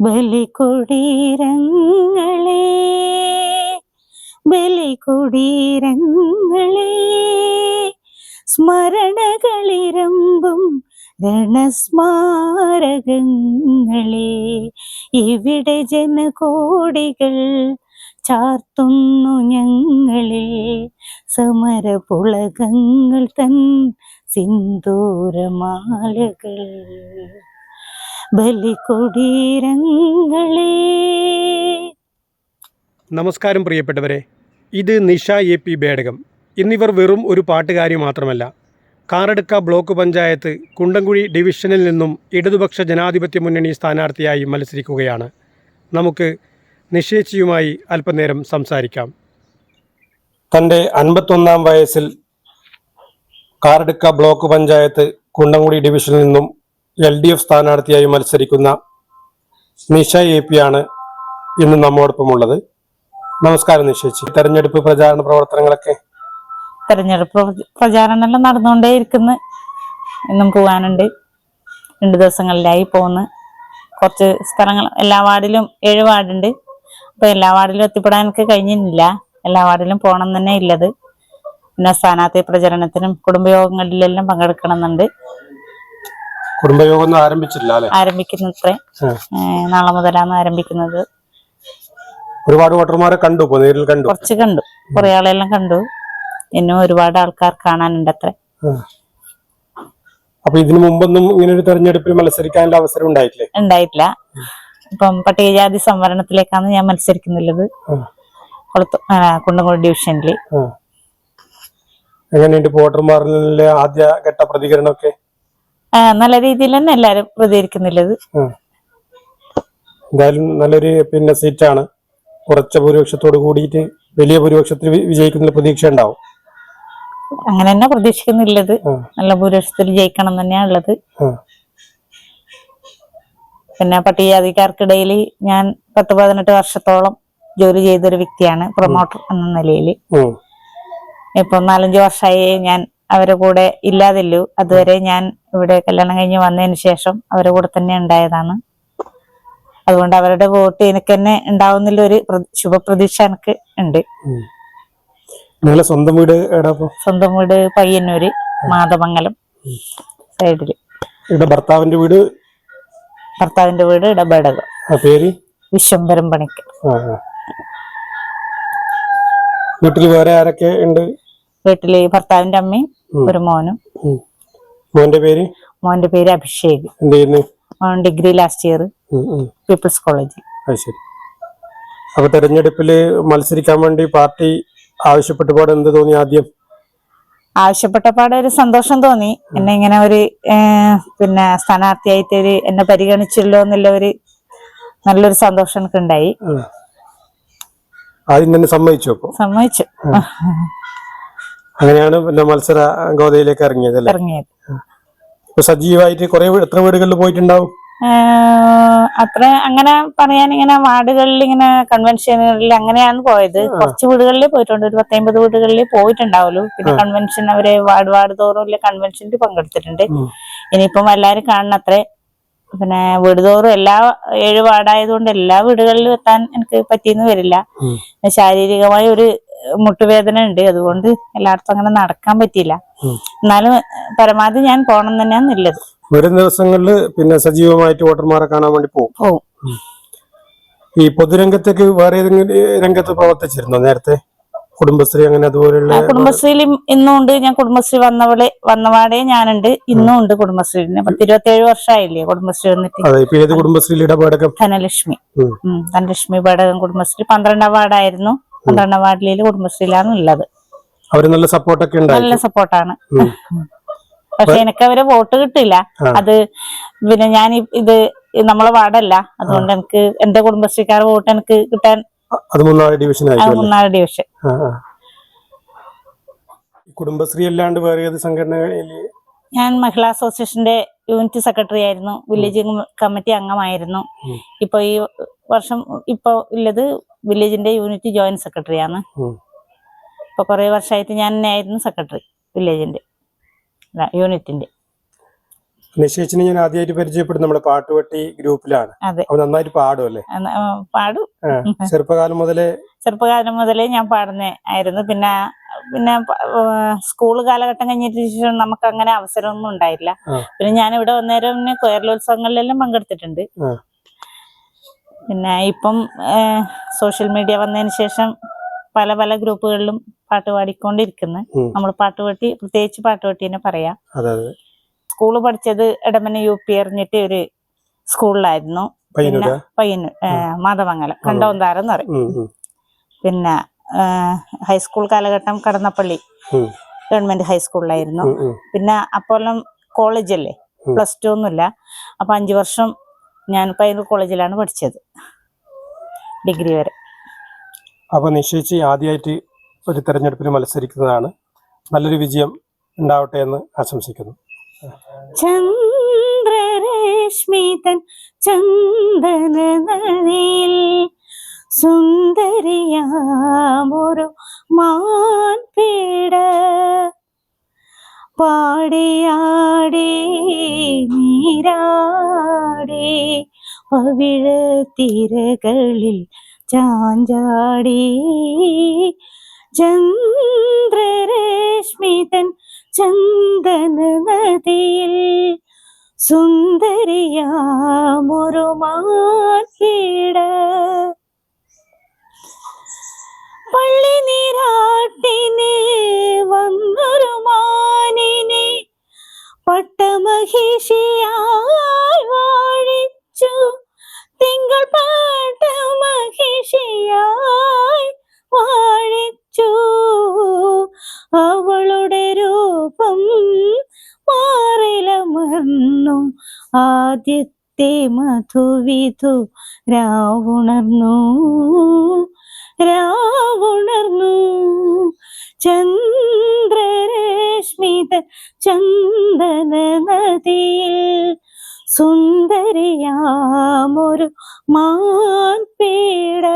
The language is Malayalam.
ബലികുടീരങ്ങളെ ബലികുടീരങ്ങളെ. സ്മരണകളിരമ്പും രണസ്മാരകങ്ങളെ ഇവിടെ ജനകോടികൾ ചാർത്തുന്നു ഞങ്ങളെ സമരപുളകങ്ങൾ തൻ സിന്ദൂരമാലകൾ. ബലികൊടീരങ്ങളെ. നമസ്കാരം പ്രിയപ്പെട്ടവരെ. ഇത് നിഷ എ പി ബേഡകം എന്നിവർ വെറും ഒരു പാട്ടുകാരി മാത്രമല്ല. കാറടുക്ക ബ്ലോക്ക് പഞ്ചായത്ത് കുണ്ടംകുഴി ഡിവിഷനിൽ നിന്നും ഇടതുപക്ഷ ജനാധിപത്യ മുന്നണി സ്ഥാനാർത്ഥിയായി മത്സരിക്കുകയാണ്. നമുക്ക് നിഷേച്ചിയുമായി അല്പനേരം സംസാരിക്കാം. തന്റെ അൻപത്തൊന്നാം വയസ്സിൽ കാറടുക്ക ബ്ലോക്ക് പഞ്ചായത്ത് കുണ്ടംകുടി ഡിവിഷനിൽ നിന്നും എൽ ഡി എഫ് സ്ഥാനാർത്ഥിയായി മത്സരിക്കുന്ന നിഷ എ പി ആണ് ഇന്ന് നമ്മോടൊപ്പമുള്ളത്. നമസ്കാരം നിഷേച്ചി തെരഞ്ഞെടുപ്പ് പ്രചാരണ പ്രവർത്തനങ്ങളൊക്കെ? തെരഞ്ഞെടുപ്പ് പ്രചാരണമെല്ലാം നടന്നുകൊണ്ടേ ഇരിക്കുന്നു. ഇന്നും പോകാനുണ്ട് രണ്ട് ദിവസങ്ങളിലായി പോകുന്നു കുറച്ച് സ്ഥലങ്ങൾ എല്ലാ വാർഡിലും ഏഴ് വാർഡുണ്ട്. അപ്പൊ എല്ലാ വാർഡിലും എത്തിപ്പെടാനൊക്കെ കഴിഞ്ഞില്ല എല്ലാ വാർഡിലും പോകണം തന്നെ ഇല്ലത് പിന്നെ സ്ഥാനാർത്ഥി പ്രചരണത്തിനും കുടുംബയോഗങ്ങളിലെല്ലാം പങ്കെടുക്കണമെന്നുണ്ട്. കുടുംബയോഗം ആരംഭിച്ചില്ല അല്ലേ? ആരംഭിക്കുന്നത്രേ നാളെ മുതലാണ് ആരംഭിക്കുന്നത്. ഒരുപാട് വോട്ടർമാരെ കണ്ടു നേരിൽ കണ്ടു. കുറച്ച് കണ്ടു. കുറെ ആളെല്ലാം കണ്ടു. ഇന്നും ഒരുപാട് ആൾക്കാർ കാണാനുണ്ട് അത്ര. അപ്പൊ ഇതിനു മുമ്പൊന്നും ഇങ്ങനെ ഒരു തെരഞ്ഞെടുപ്പിൽ മത്സരിക്കാനുള്ള അവസരം ഉണ്ടായിട്ടില്ലേ? ഉണ്ടായിട്ടില്ല. ഇപ്പം പട്ടികജാതി സംവരണത്തിലേക്കാണ് ഞാൻ മത്സരിക്കുന്നുള്ളത്. കുണ്ടംകുളം ഡിവിഷനിൽ. എങ്ങനെയുണ്ട് വോട്ടർമാരിൽ വോട്ടർമാരിലെ ആദ്യ ഘട്ട പ്രതികരണമൊക്കെ? നല്ല രീതിയിൽ തന്നെ എല്ലാരും പ്രതികരിക്കുന്നുള്ളത്. എന്തായാലും നല്ലൊരു പിന്നെ സീറ്റാണ് കുറച്ച ഭൂരിപക്ഷത്തോട് കൂടിയിട്ട് വലിയ ഭൂരിപക്ഷത്തിൽ വിജയിക്കുന്ന പ്രതീക്ഷ ഉണ്ടാവും അങ്ങനെ തന്നെ പ്രതീക്ഷിക്കുന്നുള്ളത് ആ. നല്ല ഭൂരിപക്ഷത്തിൽ ജയിക്കണം തന്നെയാണ് ഉള്ളത്. പിന്നെ പട്ടികജാതിക്കാർക്കിടയിൽ ഞാൻ പത്ത് പതിനെട്ട് വർഷത്തോളം ജോലി ചെയ്തൊരു വ്യക്തിയാണ് പ്രൊമോട്ടർ എന്ന നിലയിൽ ഉം. ഇപ്പൊ നാലഞ്ച് വർഷമായി ഞാൻ അവരെ കൂടെ ഇല്ലാതില്ലു. അതുവരെ ഞാൻ ഇവിടെ കല്യാണം കഴിഞ്ഞ് വന്നതിന് ശേഷം അവരെ കൂടെ തന്നെ ഉണ്ടായതാണ്. അതുകൊണ്ട് അവരുടെ വോട്ട് എനിക്ക് തന്നെ ഉണ്ടാവുന്നില്ല ഒരു ശുഭപ്രതീക്ഷ എനിക്ക് ഉണ്ട്. നിങ്ങളെ സ്വന്തം വീട് സ്വന്തം വീട് പയ്യന്നൂര് മാതമംഗലം സൈഡിൽ. ഇവിടെ ഭർത്താവിന്റെ വീട്? ഭർത്താവിന്റെ വീട് ഇടപെടകം പേര്? വിശ്വംബരം പണിക്ക് വീട്ടിൽ. വീട്ടിൽ വേറെ ആരൊക്കെ ഉണ്ട്? വീട്ടിൽ ഭർത്താവിന്റെ അമ്മയും. ഒരു മോനും. മോന്റെ പേര്? മോന്റെ പേര് അഭിഷേക്. മോൻ ഡിഗ്രി ലാസ്റ്റ് ഇയർ. പീപ്പിൾസ് കോളേജിൽ. അപ്പൊ തെരഞ്ഞെടുപ്പിൽ മത്സരിക്കാൻ വേണ്ടി പാർട്ടി ആവശ്യപ്പെട്ടപാട് എന്ത് തോന്നി ആദ്യം? ആവശ്യപ്പെട്ടപ്പാടെ ഒരു സന്തോഷം തോന്നി. എന്നെ ഇങ്ങനെ ഒരു പിന്നെ സ്ഥാനാർത്ഥിയായിട്ട് ഒരു എന്നെ പരിഗണിച്ചല്ലോ എന്നുള്ള ഒരു നല്ലൊരു സന്തോഷം എനിക്ക് ഉണ്ടായി. ആദ്യം തന്നെ സമ്മതിച്ചു സമ്മതിച്ചു. അങ്ങനെയാണ് പിന്നെ മത്സര ഗോതയിലേക്ക് ഇറങ്ങിയത് അല്ലേ? ഇറങ്ങിയത്. ഇപ്പൊ സജീവമായിട്ട് കുറെ എത്ര വീടുകളിൽ പോയിട്ടുണ്ടാവും? അത്ര അങ്ങനെ പറയാൻ ഇങ്ങനെ വാർഡുകളിൽ ഇങ്ങനെ കൺവെൻഷനുകളിൽ അങ്ങനെയാണ് പോയത്. കുറച്ച് വീടുകളിൽ പോയിട്ടുണ്ട്. ഒരു പത്തൊമ്പത് വീടുകളിൽ പോയിട്ടുണ്ടാവുള്ളൂ. പിന്നെ കൺവെൻഷൻ അവർ വാർഡ് വാർഡ് തോറും കൺവെൻഷനിൽ പങ്കെടുത്തിട്ടുണ്ട്. ഇനിയിപ്പം എല്ലാരും കാണണത്രേ. പിന്നെ വീട് തോറും എല്ലാ ഏഴ് വാർഡായതുകൊണ്ട് എല്ലാ വീടുകളിലും എത്താൻ എനിക്ക് പറ്റിയെന്ന് വരില്ല. ശാരീരികമായ ഒരു മുട്ടുവേദന ഉണ്ട്. അതുകൊണ്ട് എല്ലായിടത്തും അങ്ങനെ നടക്കാൻ പറ്റിയില്ല. എന്നാലും പരമാവധി ഞാൻ പോണം തന്നെയാണ് ഉള്ളത്. വരും ദിവസങ്ങളിൽ പിന്നെ സജീവമായിട്ട് വോട്ടർമാരെ കാണാൻ വേണ്ടി പോകും. ഈ പൊതുരംഗത്തേക്ക് വേറെ ഏതെങ്കിലും രംഗത്ത് പ്രവർത്തിച്ചിരുന്നോ? നേരത്തെ കുടുംബശ്രീ അങ്ങനെ അതുപോലെയുള്ള കുടുംബശ്രീയിൽ ഇന്നും ഉണ്ട്. ഞാൻ കുടുംബശ്രീ വന്നവളെ വന്നവാടേ ഞാനുണ്ട്. ഇന്നും ഉണ്ട് കുടുംബശ്രീ പത്ത് ഇരുപത്തി ഏഴ് വർഷമായില്ലേ കുടുംബശ്രീ വന്നിട്ട്. അതെ ഇടപാടകം ഏത് കുടുംബശ്രീയിൽ ഇടപെടക്കം ധനലക്ഷ്മി. ധനലക്ഷ്മി പാടകം കുടുംബശ്രീ. പന്ത്രണ്ടാം വാർഡായിരുന്നു. പന്ത്രണ്ടാം വാർഡിലെ കുടുംബശ്രീയിലാണ് ഉള്ളത്. അവർ നല്ല സപ്പോർട്ടൊക്കെ നല്ല സപ്പോർട്ടാണ്. പക്ഷെ എനിക്ക് അവരെ വോട്ട് കിട്ടില്ല അത് പിന്നെ ഞാൻ ഇത് നമ്മളെ വാർഡല്ല. അതുകൊണ്ട് എനിക്ക് എന്റെ കുടുംബശ്രീക്കാർ വോട്ട് എനിക്ക് കിട്ടാൻ മൂന്നാൽ ഡിവിഷൻ മൂന്നാൽ ഡിവിഷൻ. കുടുംബശ്രീ അല്ലാണ്ട് വേറെ ഏത് സംഘടനകളിൽ ഞാൻ മഹിളാ അസോസിയേഷന്റെ യൂണിറ്റ് സെക്രട്ടറി ആയിരുന്നു. വില്ലേജ് കമ്മിറ്റി അംഗമായിരുന്നു. ഇപ്പൊ ഈ വർഷം ഇപ്പൊ ഉള്ളത് വില്ലേജിന്റെ യൂണിറ്റ് ജോയിന്റ് സെക്രട്ടറി ആണ്. ഇപ്പൊ കുറെ വർഷമായിട്ട് ഞാൻ തന്നെയായിരുന്നു സെക്രട്ടറി വില്ലേജിന്റെ യൂണിറ്റിന്റെ. നിശ്ചയിച്ചിന് ഞാൻ ആദ്യമായിട്ട് പരിചയപ്പെടുന്നത് നമ്മുടെ പാട്ടുപെട്ടി ഗ്രൂപ്പിലാണ്. നന്നായിട്ട് പാടും അല്ലേ? പാടും. ചെറുപ്പകാലം മുതലേ ചെറുപ്പകാലം മുതലേ ഞാൻ പാടുന്നേ ആയിരുന്നു. പിന്നെ പിന്നെ സ്കൂൾ കാലഘട്ടം കഴിഞ്ഞിട്ട് ശേഷം നമുക്ക് അങ്ങനെ അവസരമൊന്നും ഉണ്ടായില്ല. പിന്നെ ഞാൻ ഇവിടെ വന്നേരം പിന്നെ കേരളോത്സവങ്ങളിലെല്ലാം പങ്കെടുത്തിട്ടുണ്ട്. പിന്നെ ഇപ്പം സോഷ്യൽ മീഡിയ വന്നതിന് ശേഷം പല പല ഗ്രൂപ്പുകളിലും പാട്ട് പാടിക്കൊണ്ടിരിക്കുന്നു. നമ്മൾ പാട്ടുപെട്ടി പ്രത്യേകിച്ച് പാട്ട് പറയാം. അതെ അതെ. സ്കൂൾ പഠിച്ചത് ഇടമന യു പി എറിഞ്ഞിട്ട് ഒരു സ്കൂളിലായിരുന്നു. പിന്നെ പയ്യന്നൂർ മാതമംഗലം കണ്ടോന്താരം എന്ന് പറയും. പിന്നെ ഹൈസ്കൂൾ കാലഘട്ടം കടന്നപ്പള്ളി. ഗവൺമെന്റ് ഹൈസ്കൂളിലായിരുന്നു. പിന്നെ അപ്പോഴും കോളേജല്ലേ. പ്ലസ് ടു ഒന്നുമില്ല. അപ്പൊ അഞ്ചു വർഷം ഞാൻ പയ്യന്നൂർ കോളേജിലാണ് പഠിച്ചത്. ഡിഗ്രി വരെ. അപ്പൊ നിശ്ചയിച്ച് ആദ്യമായിട്ട് ഒരു തെരഞ്ഞെടുപ്പിൽ മത്സരിക്കുന്നതാണ് നല്ലൊരു വിജയം ഉണ്ടാവട്ടെ എന്ന് ആശംസിക്കുന്നു. ചന്ദ്രരശ്മിതൻ ചന്ദന സുന്ദരിയാമൊരു മാൻപീട പാടിയാടി നീരാടി. പവിഴ തിരകളിൽ ചാഞ്ചാടി. ചന്ദ്രരശ്മിതൻ ചന്ദന നദിയിൽ സുന്ദരിയാമൊരു മാൻപേട പള്ളി നീരാട്ടിനെ വന്നൊരു മാനിനെ പട്ടമഹിഷിയായി വാഴിച്ചു. തിങ്കൾ പട്ടമഹിഷിയായി വാഴിച്ചു. അവളുടെ രൂപം മാറിലമർന്നു. ആദ്യത്തെ മധുവിധു രാവുണർന്നു. രാവുണർന്നു. ചന്ദ്രരശ്മിത ചന്ദന നദിയിൽ സുന്ദരിയാമൊരു മാൻപേട